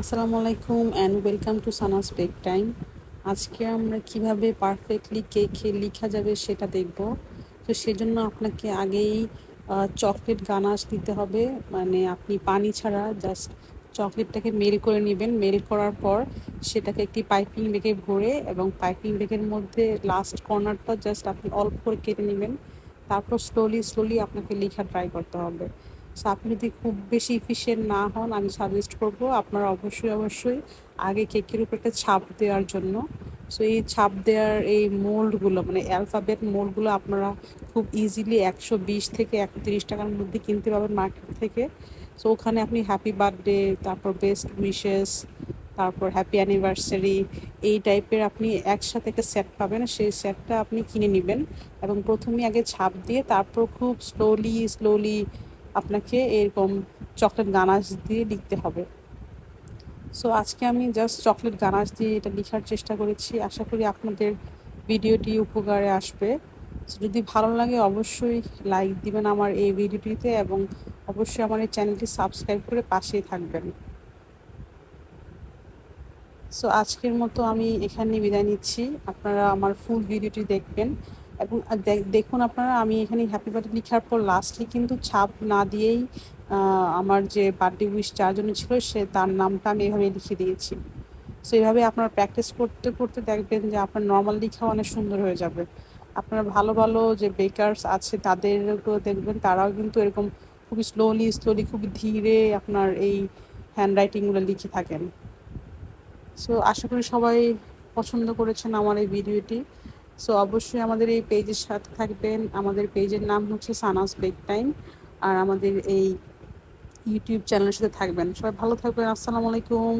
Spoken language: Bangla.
আসসালামু আলাইকুম and welcome to Sana's bake time আজকে আমরা কীভাবে পারফেক্টলি কেকে লেখা যাবে সেটা দেখব। তো সেজন্য আপনাকে আগেই চকলেট গানাশ দিতে হবে। মানে আপনি পানি ছাড়া জাস্ট চকলেটটাকে মেল করে নেবেন। মেল করার পর সেটাকে একটি পাইপিং ব্যাগে ভরে এবং পাইপিং ব্যাগের মধ্যে লাস্ট কর্নারটা জাস্ট আপনি অল্প করে কেটে নেবেন। তারপর স্লোলি স্লোলি আপনাকে লেখা ট্রাই করতে হবে। সো আপনি যদি খুব বেশি ইফিসিয়েন্ট না হন, আমি সাজেস্ট করব আপনারা অবশ্যই অবশ্যই আগে কেকের উপর একটা ছাপ দেওয়ার জন্য। সো এই ছাপ দেওয়ার এই মোল্ডগুলো মানে অ্যালফাবেট মোল্ডগুলো আপনারা খুব ইজিলি একশো বিশ থেকে একত্রিশ টাকার মধ্যে কিনতে পাবেন মার্কেট থেকে। সো ওখানে আপনি হ্যাপি বার্থডে তারপর বেস্ট উইশেস তারপর হ্যাপি অ্যানিভার্সারি এই টাইপের আপনি একসাথে একটা সেট পাবেন। সেই সেটটা আপনি কিনে নেবেন এবং প্রথমে আগে ছাপ দিয়ে তারপর খুব স্লোলি স্লোলি আপনাকে এরকম চকলেট গানাশ দিয়ে লিখতে হবে। সো আজকে আমি জাস্ট চকলেট গানাশ দিয়ে এটা লেখার চেষ্টা করেছি। আশা করি আপনাদের ভিডিওটি উপকারে আসবে। যদি ভালো লাগে অবশ্যই লাইক দিবেন আমার এই ভিডিওটিতে এবং অবশ্যই আমার এই চ্যানেলটি সাবস্ক্রাইব করে পাশেই থাকবেন। সো আজকের মতো আমি এখানে বিদায় নিচ্ছি। আপনারা আমার ফুল ভিডিওটি দেখবেন। এবং দেখুন আপনারা, আমি এখানে হ্যাপি বার্থডে লেখার পর লাস্টলি কিন্তু ছাপ না দিয়েই আমার যে বার্থডে উইশ যার জন্য ছিল সে তার নামটা আমি এভাবে লিখে দিয়েছি। সো এইভাবে আপনারা প্র্যাকটিস করতে করতে দেখবেন যে আপনার নর্মাল লেখা অনেক সুন্দর হয়ে যাবে। আপনারা ভালো ভালো যে বেকার্স আছে তাদেরকেও দেখবেন, তারাও কিন্তু এরকম খুবই স্লোলি স্লোলি খুবই ধীরে আপনার এই হ্যান্ড রাইটিংগুলো লিখে থাকেন। সো আশা করি সবাই পছন্দ করেছেন আমার এই ভিডিওটি সো অবশ্যই আমাদের এই পেজের সাথে থাকবেন। আমাদের পেজের নাম হচ্ছে সানাস বেক টাইম আর আমাদের এই ইউটিউব চ্যানেলের সাথে থাকবেন। সবাই ভালো থাকবেন। আসসালামু আলাইকুম।